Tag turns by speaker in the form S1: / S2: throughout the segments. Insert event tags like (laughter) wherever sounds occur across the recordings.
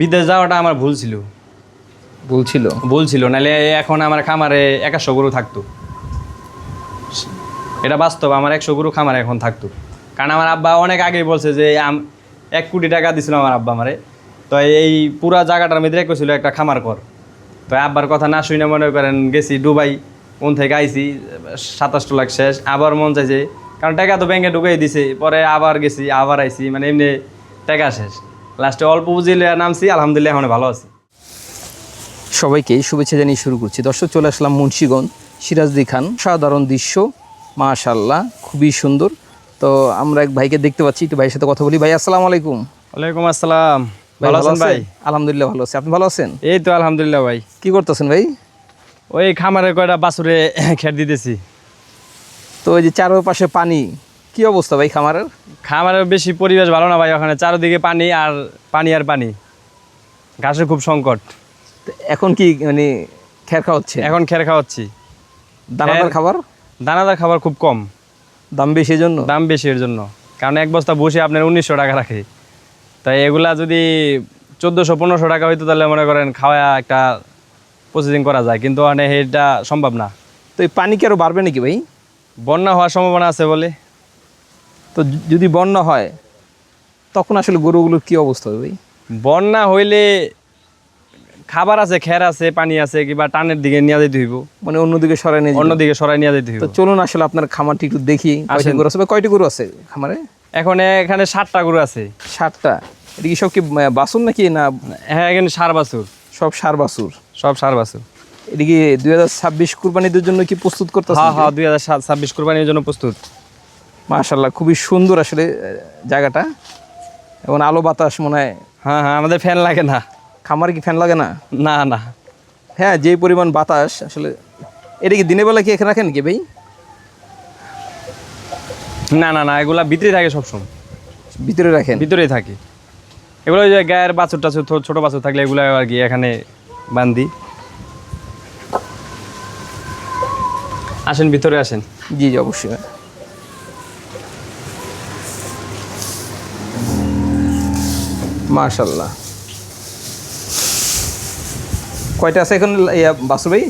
S1: বিদেশ যাওয়াটা আমার ভুল ছিল।
S2: ভুল ছিল?
S1: ভুল ছিল নাহলে এখন আমার খামারে একাশো গরু থাকতো। এটা বাস্তব আমার একশো গরু খামারে এখন থাকতো। কারণ আমার আব্বা অনেক আগেই বলছে যে আম- এক কোটি টাকা দিছিল আমার আব্বা আমারে। তো এই পুরা জায়গাটার মধ্যে রেখেছিল একটা খামার কর তো আব্বার কথা না শুনে মনে করেন গেছি দুবাই কোন থেকে আইছি সাতাশটো লাখ শেষ। আবার মন চাইছে কারণ টাকা তো ব্যাংকে ঢুকাই দিছে পরে আবার গেছি আবার আইছি মানে এমনি টাকা শেষ। লাস্টে অল্প বুঝিলে নামছি আলহামদুলিল্লাহ এখন ভালো আছি।
S2: সবাইকে শুভেচ্ছা জানিয়ে শুরু করছি। দর্শক চলে আসলাম মুন্সিগঞ্জ সিরাজদি খান। সাধারণ দৃশ্য মাশাল্লাহ খুবই সুন্দর। তো আমরা এক ভাইকে দেখতে পাচ্ছি একটু ভাইয়ের সাথে কথা বলি। ভাই আসসালামু আলাইকুম।
S1: ওয়ালাইকুম আসসালাম। ভালো আছেন ভাই?
S2: আলহামদুলিল্লাহ ভালো আছি। আপনি ভালো আছেন?
S1: এই তো আলহামদুলিল্লাহ ভাই।
S2: কি করতেছেন ভাই?
S1: ওই খামারে কয়টা বাছুরে খেট দিতেছি।
S2: তো ওই যে চারপাশে পানি কি অবস্থা ভাই খামারের?
S1: খামারের বেশি পরিবেশ ভালো না ভাই ওখানে চারদিকে পানি আর পানি আর পানি। ঘাসের খুব সংকট।
S2: এখন কি মানে খের খাওয়াচ্ছে?
S1: এখন খের খাওয়াচ্ছি।
S2: দানাদার খাবার?
S1: দানাদার খাবার খুব কম।
S2: দাম বেশি জন্য?
S1: দাম বেশি এর জন্য। কারণ এক বস্তা বসে আপনার উনিশশো টাকা রাখে। তাই এগুলা যদি চোদ্দোশো পনেরোশো টাকা হইতো তাহলে মনে করেন খাওয়া একটা প্রসেসিং করা যায়। কিন্তু মানে এটা সম্ভব না।
S2: তো এই পানি কি আরও বাড়বে নাকি ভাই?
S1: বন্যা হওয়ার সম্ভাবনা আছে বলে।
S2: তো যদি বন্যা হয় তখন আসলে গরুগুলোর কি অবস্থা হবে ভাই?
S1: বন্যা হইলে খাবার আছে খের আছে পানি আছে কিংবা টানের দিকে নিয়ে যেতে হইব।
S2: মানে অন্যদিকে সরাই নিয়ে
S1: অন্যদিকে সরাই নিয়ে যেতে হইব।
S2: তো চলুন আসলে আপনার খামারটি একটু দেখি
S1: আসেন।
S2: গরু আছে কয়টি গরু আছে খামারে?
S1: এখন এখানে ষাটটা গরু আছে।
S2: ষাটটা এটা কি সব কি বাছুর নাকি না
S1: হ্যাঁ এখানে সার বাছুর।
S2: সব সার বাছুর?
S1: সব সার বাছুর।
S2: এটা কি দুই হাজার ছাব্বিশ কুরবানিদের জন্য কি প্রস্তুত করতেছে
S1: হ্যাঁ হ্যাঁ দুই হাজার ছাব্বিশ কোরবানির জন্য প্রস্তুত।
S2: মাশাল্লাহ খুবই সুন্দর আসলে জায়গাটা। এবং আলো বাতাস মনে হয়।
S1: হ্যাঁ হ্যাঁ আমাদের ফ্যান লাগে না।
S2: খামারে কি ফ্যান লাগে না?
S1: না না।
S2: হ্যাঁ যে পরিমাণ বাতাস আসলে এটা কি দিনের বেলা কি এখানে রাখেন কি ভাই?
S1: না না না এগুলা ভিতরে থাকে সবসময়।
S2: ভিতরে রাখেন?
S1: ভিতরেই থাকে। এগুলো ওই যে গায়ের বাছুর টাছুর ছোট বাছুর থাকলে এগুলো আর কি এখানে বান্ধি আসেন ভিতরে আসেন।
S2: জি জি অবশ্যই। মাশাল্লাহ কয়টা আছে এখন ইয়া বাসু ভাই?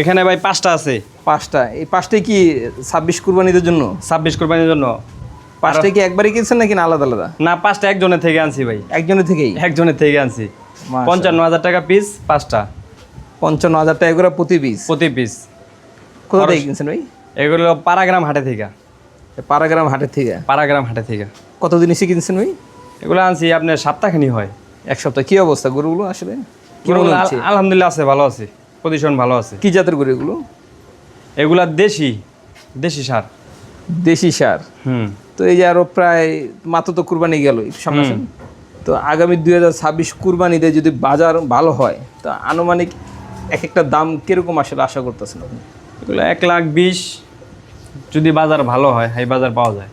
S1: এখানে ভাই পাঁচটা আছে।
S2: পাঁচটা। এই পাঁচটাই কি ছাব্বিশ কুরবানিদের জন্য?
S1: ছাব্বিশ কোরবানির জন্য।
S2: পাঁচটাই কি একবারই কিনছেন নাকি আলাদা আলাদা?
S1: না পাঁচটা একজনের থেকে আনছি ভাই।
S2: একজনের থেকেই?
S1: একজনের থেকে আনছি। পঞ্চান্ন হাজার টাকা পিস পাঁচটা।
S2: পঞ্চান্ন হাজার টাকা করে প্রতি পিস
S1: প্রতি পিস
S2: কোথা থেকে কিনছেন ভাই?
S1: এগুলো পাড়াগ্রাম হাটে থেকে।
S2: পাড়াগ্রাম হাটে থেকে।
S1: পাড়াগ্রাম হাটে থেকে।
S2: কতদিন এসে কিনছেন ভাই?
S1: এগুলো আনছি আপনার সপ্তাহখানি হয়
S2: এক সপ্তাহ। কি অবস্থা গরুগুলো আসলে?
S1: আলহামদুলিল্লাহ আছে ভালো আছে পজিশন ভালো আছে।
S2: কি জাতের গরু এগুলো?
S1: এগুলা দেশি দেশি সার।
S2: দেশি সার?
S1: হুম।
S2: তো এই যে আরও প্রায় মাত্র তো কুরবানি গেল সামনে তো আগামী দুই হাজার ছাব্বিশ কুরবানিতে যদি বাজার ভালো হয় তো আনুমানিক এক একটা দাম কীরকম আসলে আশা করতেছেন আপনি?
S1: এগুলো এক লাখ বিশ যদি বাজার ভালো হয় এই বাজার পাওয়া যায়।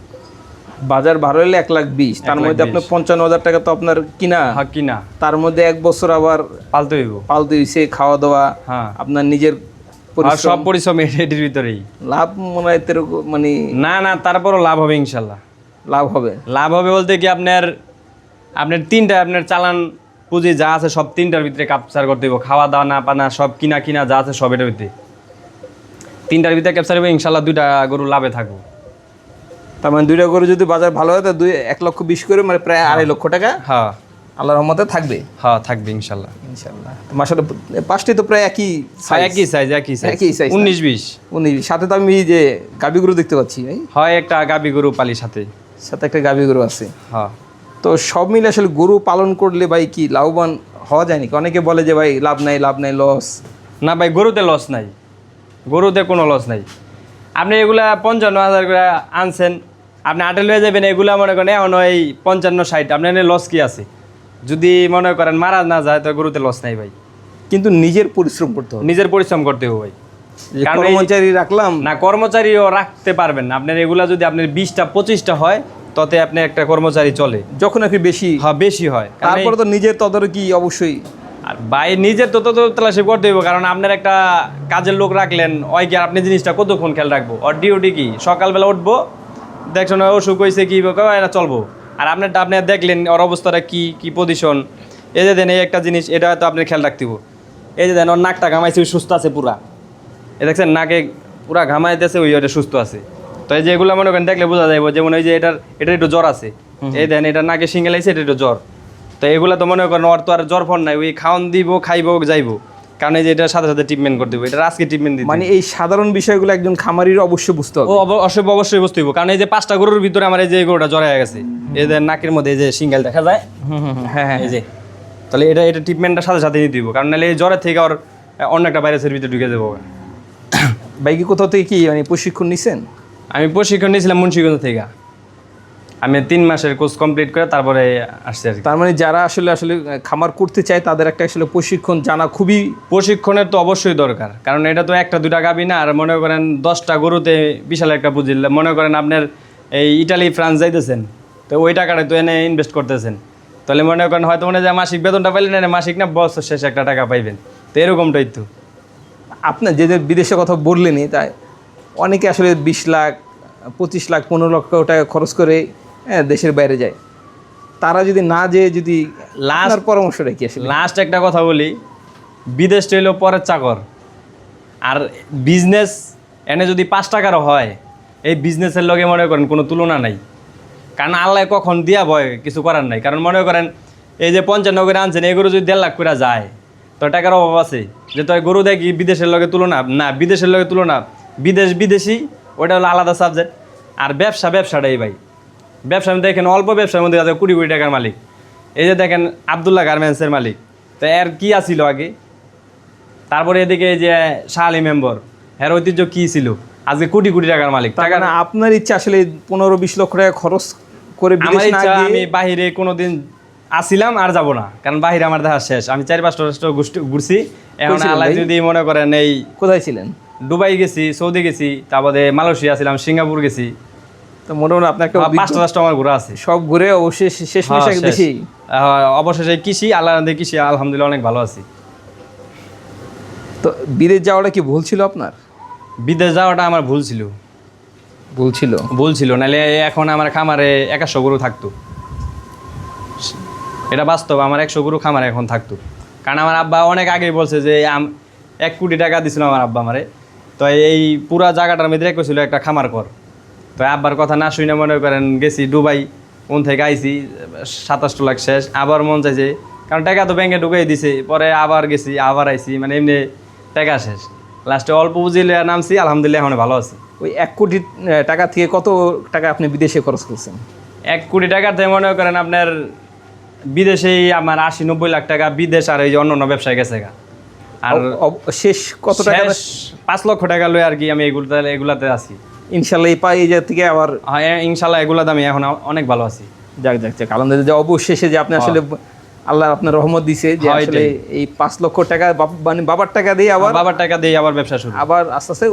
S2: বাজার ভালো হলে এক লাখ বিশ। তার মধ্যে আপনার পঞ্চান্ন হাজার টাকা তো আপনার কিনা।
S1: কিনা।
S2: তার মধ্যে এক বছর আবার
S1: পালতে হইব।
S2: পালতে হইছে খাওয়া দাওয়া
S1: হ্যাঁ।
S2: আপনার নিজের
S1: সব পরিশ্রম এটির ভিতরেই।
S2: লাভ মনে হয় মানে
S1: না না তারপরও লাভ হবে ইনশাল্লাহ।
S2: লাভ হবে।
S1: লাভ হবে বলতে কি আপনার আপনার তিনটা আপনার চালান পুঁজি যা আছে সব তিনটার ভিতরে ক্যাপচার করতে হইব। খাওয়া দাওয়া না পানা সব কিনা কিনা যা আছে সব এটার ভিতরে। তিনটার ভিতরে ক্যাপচার হবে ইনশাল্লাহ দুইটা গরু লাভে থাকব।
S2: তার মানে দুইটা করে যদি বাজার ভালো হয় তো দুই এক লক্ষ বিশ করে মানে প্রায় আড়াই লক্ষ টাকা
S1: হ্যাঁ।
S2: আল্লাহর রহমতে থাকবে।
S1: হ্যাঁ থাকবে ইনশাল্লাহ।
S2: ইনশাল্লাহ। মাসাল পাঁচটি তো প্রায় একই
S1: হ্যাঁ। একই সাইজ একই সাইজ
S2: একই না?
S1: উনিশ বিশ।
S2: উনিশ সাথে তো আমি যে গাবিগুলো দেখতে পাচ্ছি
S1: হয় একটা গাবি গরু পালি সাথে।
S2: সাথে একটা গাবিগুলো আছে।
S1: হ্যাঁ।
S2: তো সব মিলে আসলে গরু পালন করলে ভাই কি লাভবান হওয়া যায় নাকি? অনেকে বলে যে ভাই লাভ নাই লাভ নাই লস
S1: না ভাই গরুতে লস নাই। গরুতে কোনো লস নাই। আপনি এগুলা পঞ্চান্ন হাজার করে আনছেন আপনি আটেল হয়ে যাবেন এগুলা মনে করেন এখন ওই পঞ্চান্ন ষাট আপনার লস কি আছে? যদি মনে করেন মারা না যায় তো গরুতে লস নাই ভাই।
S2: কিন্তু নিজের পরিশ্রম করতে হবে।
S1: নিজের পরিশ্রম করতে হবে ভাই।
S2: কর্মচারী রাখলাম।
S1: না কর্মচারীও রাখতে পারবেন আপনার এগুলা যদি আপনার বিশটা পঁচিশটা হয় ততে আপনি একটা কর্মচারী চলে।
S2: যখন একটু বেশি।
S1: হ্যাঁ বেশি হয়।
S2: তারপরে তো নিজের তদারকি অবশ্যই।
S1: আর ভাই নিজের তো তত তালাশি করতে হইব। কারণ আপনার একটা কাজের লোক রাখলেন ওই কি আর আপনি জিনিসটা কতক্ষণ খেয়াল রাখব? আর ডিউটি কি? সকালবেলা উঠবো দেখছেন ওই অসুখ হয়েছে কি না চলবো। আর আপনারটা আপনি দেখলেন ওর অবস্থাটা কি কি পজিশন এই যে দেন এই একটা জিনিস এটা হয়তো আপনি খেয়াল রাখতে হইবো। এই যে দেন ওর নাকটা ঘামাইছে ওই সুস্থ আছে পুরা। এ দেখছেন নাকে পুরা ঘামাইতেছে ওই ওটা সুস্থ আছে। তো এই যে এগুলো মনে করেন দেখলে বোঝা যাইব যেমন ওই যে এটার এটার একটু জ্বর আছে। এই দেন এটা নাকে সিঙ্গেল আইছে এটা একটু জ্বর। তো এগুলো তো মনে করেন ওর তো আর জ্বর ফর নাই ওই খাওয়ান দিব খাইবো যাইবো। কারণ এই যে এটা সাথে সাথে ট্রিটমেন্ট করতে হবে এটা আজকে ট্রিটমেন্ট দিতে
S2: মানে এই সাধারণ বিষয়গুলো একজন খামারির অবশ্যই বুঝতে হবে।
S1: অবশ্যই অবশ্যই বুঝতে হইব কারণ এই যে পাঁচটা গরুর ভিতরে আমার এই যে গরুটা হয়ে গেছে এদের নাকের মধ্যে এই যে সিঙ্গেল দেখা যায়
S2: হ্যাঁ হ্যাঁ
S1: এই যে। তাহলে এটা এটা ট্রিটমেন্টটা সাথে সাথে হইব কারণ নাহলে এই জ্বরের থেকে আর অন্য একটা ভাইরাসের ভিতরে ঢুকে যাব
S2: ভাই কি কোথাও থেকে কি মানে প্রশিক্ষণ নিছেন?
S1: আমি প্রশিক্ষণ নিয়েছিলাম মুন্সিগঞ্জ থেকে। আমি তিন মাসের কোর্স কমপ্লিট করে তারপরে আসছি আর কি।
S2: তার মানে যারা আসলে আসলে খামার করতে চায় তাদের একটা আসলে প্রশিক্ষণ জানা খুবই
S1: প্রশিক্ষণের তো অবশ্যই দরকার। কারণ এটা তো একটা দুটা গাবি না আর মনে করেন দশটা গরুতে বিশাল একটা পুঁজি মনে করেন আপনার এই ইটালি ফ্রান্স যাইতেছেন তো ওই টাকাটা তো এনে ইনভেস্ট করতেছেন। তাহলে মনে করেন হয়তো মনে হয় যে মাসিক বেতনটা পাইলেন না মাসিক না বছর শেষে একটা টাকা পাইবেন। তো এরকমটাই তো।
S2: আপনার যে যে বিদেশের কথা বললেনই তাই অনেকে আসলে বিশ লাখ পঁচিশ লাখ পনেরো লক্ষ টাকা খরচ করে হ্যাঁ, দেশের বাইরে যায়। তারা যদি না যেয়ে যদি আপনার পরামর্শটা কি আসলে
S1: লাস্ট একটা কথা বলি বিদেশ হইল পরের চাকর। আর বিজনেস এনে যদি পাঁচ টাকারও হয় এই বিজনেসের লগে মনে করেন কোনো তুলনা নাই। কারণ আল্লাহ কখন দিয়া ভয় কিছু করার নাই। কারণ মনে করেন এই যে পঞ্চান্ন করে আনছেন এই গরু যদি দেড় লাখ করে যায় তো টাকার অভাব আছে। যে তো গরু দেখি বিদেশের লগে তুলনা? না বিদেশের লগে তুলনা। বিদেশ বিদেশি ওটা হলো আলাদা সাবজেক্ট আর ব্যবসা ব্যবসাটাই ভাই। ব্যবসা দেখেন অল্প ব্যবসার মধ্যে আছে কোটি কোটি টাকার মালিক। এই যে দেখেন আবদুল্লাহ গার্মেন্টসের মালিক। তো এর কি আছিল আগে? তারপরে এদিকে এই যে শাহালি মেম্বর এর ঐতিহ্য কি ছিল? আজকে কোটি কোটি টাকার মালিক। টাকা
S2: মানে আপনার ইচ্ছা আসলে পনেরো বিশ লক্ষ টাকা খরচ করে
S1: আমার ইচ্ছা আমি বাহিরে কোনোদিন আসিলাম আর যাব না। কারণ বাহিরে আমার দেখা শেষ। আমি চারি পাঁচটা রাষ্ট্র গোষ্ঠী ঘুরছি। এখন আল্লাহ যদি মনে করেন এই
S2: কোথায় ছিলেন?
S1: দুবাই গেছি সৌদি গেছি তারপরে মালয়েশিয়া ছিলাম সিঙ্গাপুর গেছি।
S2: তো মোটামুটি অভিজ্ঞ-
S1: পাঁচটা রাষ্ট্র আমার ঘোরা আছে।
S2: সব ঘুরে অবশ্যই শেষ মেশ
S1: হ্যাঁ, আহ, অবশেষে কৃষি আল্লাহ কৃষি আলহামদুলিল্লাহ অনেক ভালো আছি।
S2: তো বিদেশ যাওয়াটা কি ভুল ছিল আপনার?
S1: বিদেশ যাওয়াটা আমার ভুল ছিল।
S2: ভুল ছিল?
S1: ভুল ছিল নাহলে এখন আমার খামারে একাশো গরু থাকতো। এটা বাস্তব আমার একশো গরু খামারে এখন থাকতো। কারণ আমার আব্বা অনেক আগেই বলছে যে এক কোটি টাকা দিছিল আমার আব্বা আমারে। তো এই পুরা জায়গাটার মধ্যে রেখেছিল একটা খামার কর তো আব্বার কথা না শুনে মনে করেন গেছি দুবাই ওন থেকে আইছি সাতাশটো লাখ শেষ। আবার মন চাইছে কারণ টাকা তো ব্যাংকে ঢুকাই দিছে পরে আবার গেছি আবার আইছি মানে এমনি টাকা শেষ। লাস্টে অল্প বুঝিলে নামছি আলহামদুলিল্লাহ এখন ভালো আছি।
S2: ওই এক কোটি টাকা থেকে কত টাকা আপনি বিদেশে খরচ করছেন?
S1: এক কোটি টাকাতে মনে করেন আপনার বিদেশেই আমার আশি নব্বই লাখ টাকা বিদেশ আর এই যে অন্য অন্য ব্যবসায় গেছে গা। আর
S2: শেষ কত টাকা?
S1: পাঁচ লক্ষ টাকা লই আর কি আমি এগুলোতে এগুলাতে আছি।
S2: ইনশাল্লাহ এই পাই এই জায়গা থেকে আবার
S1: হ্যাঁ ইনশাল্লাহ এগুলাতে আমি এখন অনেক ভালো আছি।
S2: যাক যাক যাক আলহামদুলিল্লাহ যে অবশেষে যে আপনি আসলে আল্লাহ আপনার রহমত দিছে যে
S1: হ্যাঁ,
S2: আসলে এই পাঁচ লক্ষ টাকা মানে বাবার টাকা দিয়ে আবার
S1: বাবার টাকা দিয়ে আবার ব্যবসা শুরু।
S2: আবার আস্তে আস্তে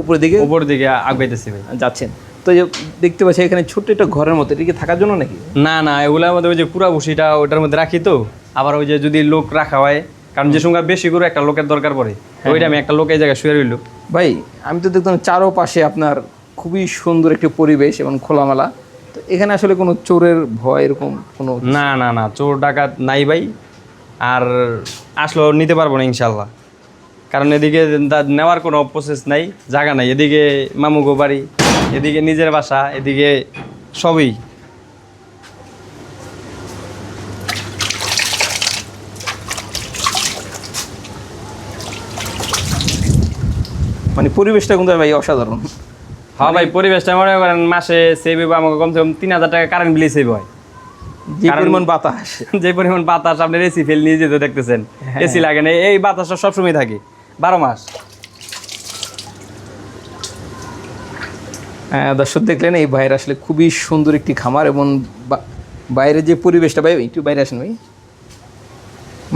S2: উপরের দিকে
S1: উপর দিকে আগাইতেছি
S2: যাচ্ছেন। তো এই যে দেখতে পাচ্ছি এখানে ছোট্ট একটা ঘরের মতো এটা কি থাকার জন্য নাকি?
S1: না না এগুলোর মধ্যে ওই যে পুরা ভুসিটা ওটার মধ্যে রাখি তো। আবার ওই যে যদি লোক রাখা হয় কারণ যে সঙ্গে বেশি করে একটা লোকের দরকার পড়ে। ওইটা আমি একটা লোকের জায়গায় শুয়ে রইল।
S2: ভাই আমি তো দেখতাম চারো পাশে আপনার খুবই সুন্দর একটি পরিবেশ এবং খোলামেলা। তো এখানে আসলে কোনো চোরের ভয় এরকম কোনো
S1: না না না চোর ডাকাত নাই ভাই। আর আসলেও নিতে পারব না ইনশাল্লাহ কারণ এদিকে নেওয়ার কোনো প্রসেস নাই জায়গা নাই। এদিকে মামুগো বাড়ি এদিকে নিজের বাসা এদিকে সবই।
S2: মানে পরিবেশটা কিন্তু ভাই অসাধারণ।
S1: হ্যাঁ ভাই পরিবেশটা মনে করেন মাসে সেভ হইব আমাকে কমসে কম তিন হাজার টাকা কারেন্ট বিলে সেভ হয়। (laughs)
S2: যে পরিমাণ বাতাস।
S1: যে পরিমাণ বাতাস আপনার এসি ফেল নিয়ে যেতে দেখতেছেন এসি লাগে না এই বাতাসটা সবসময় থাকে বারো মাস।
S2: হ্যাঁ, দর্শক দেখলেন এই ভাইয়ের আসলে খুবই সুন্দর একটি খামার এবং বাইরের যে পরিবেশটা ভাই একটু বাইরে আসেন ভাই।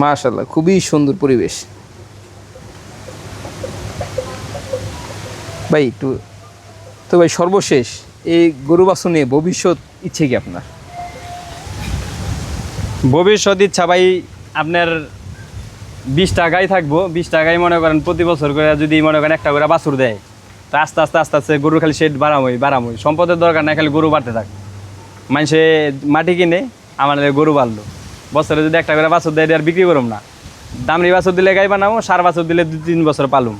S2: মাশাল্লাহ খুবই সুন্দর পরিবেশ। ভাই, একটু তো ভাই, সর্বশেষ, এই গরু নিয়ে ভবিষ্যৎ ইচ্ছে কি আপনার?
S1: ভবিষ্যৎ ইচ্ছা ভাই, আপনার বিশ টাকাই থাকব। বিশ টাকাই মনে করেন প্রতি বছর করে যদি মনে করেন একটা করে বাছুর দেয়, তা আস্তে আস্তে আস্তে আস্তে গরুর খালি শেড বাড়ামই বাড়ামই। সম্পদের দরকার নাই, খালি গরু বাড়তে থাক। মানুষে মাটি কিনে আমার গরু বাড়লো। বছরে যদি একটা করে বাছর দেয় আর বিক্রি করুম না। দামরি বাছর দিলে গাই বানাবো সার বাছর দিলে দু তিন বছর পালুম।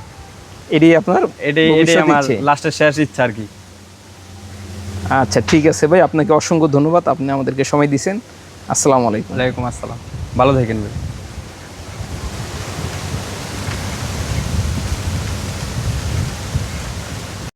S2: এটাই আপনার
S1: এটাই এটাই আমার লাস্টের শেষ ইচ্ছা আর কি।
S2: আচ্ছা ঠিক আছে ভাই আপনাকে অসংখ্য ধন্যবাদ। আপনি আমাদেরকে সময় দিয়েছেন। আসসালামু আলাইকুম।
S1: ওয়ালাইকুম আসসালাম। ভালো থাকেন ভাই।